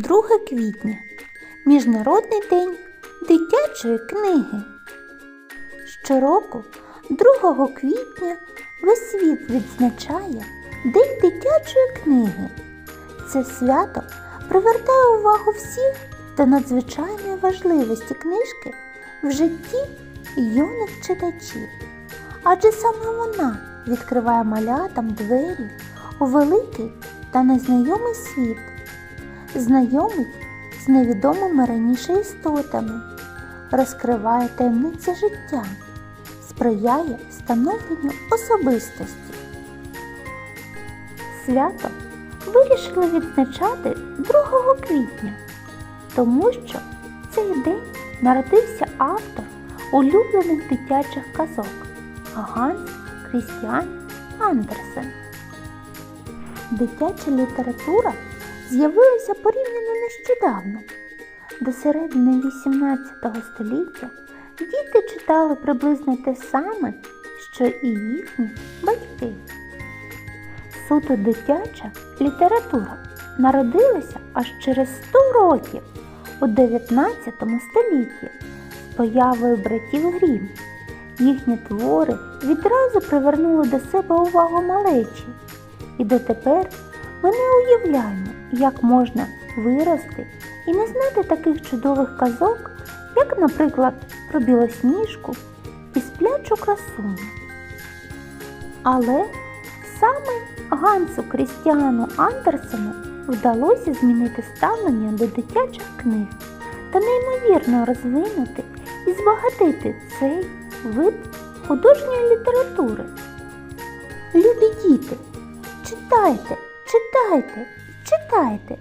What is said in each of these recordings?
2 квітня Міжнародний день дитячої книги. Щороку, 2 квітня, весь світ відзначає День дитячої книги. Це свято привертає увагу всіх до надзвичайної важливості книжки в житті юних читачів. Адже саме вона відкриває малятам двері у великий та незнайомий світ, знайомить з невідомими раніше істотами, розкриває таємниці життя, сприяє становленню особистості. Свято вирішили відзначати 2 квітня, тому що в цей день народився автор улюблених дитячих казок Ганс Крістіан Андерсен. Дитяча література з'явилася порівняно нещодавно. До середини XVIII століття діти читали приблизно те саме, що і їхні батьки. Суто дитяча література народилася аж через 100 років у 19 столітті з появою братів Грім. Їхні твори відразу привернули до себе увагу малечі, і дотепер ми не уявляємо, як можна вирости і не знати таких чудових казок, як, наприклад, про білосніжку і сплячу красуню. Але саме Гансу Крістіану Андерсену вдалося змінити ставлення до дитячих книг та неймовірно розвинути і збагатити цей вид художньої літератури. Любі діти, читайте, читайте, читайте.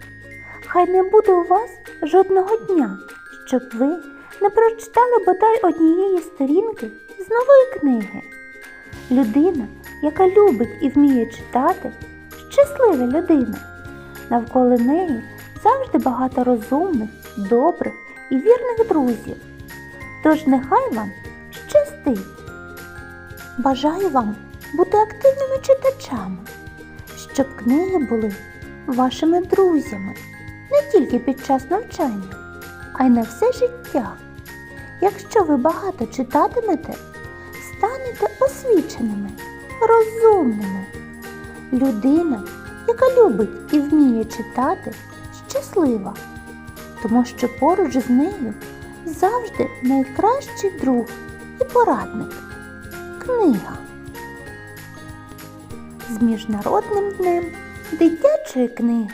Хай не буде у вас жодного дня, щоб ви не прочитали бодай однієї сторінки з нової книги. Людина, яка любить і вміє читати, щаслива людина. Навколо неї завжди багато розумних, добрих і вірних друзів. Тож нехай вам щастить. Бажаю вам бути активними читачами, щоб книги були вашими друзями не тільки під час навчання, а й на все життя. Якщо ви багато читатимете, станете освіченими, розумними. Людина, яка любить і вміє читати, щаслива, тому що поруч з нею завжди найкращий друг і порадник книга. З Міжнародним днем дитячої книги.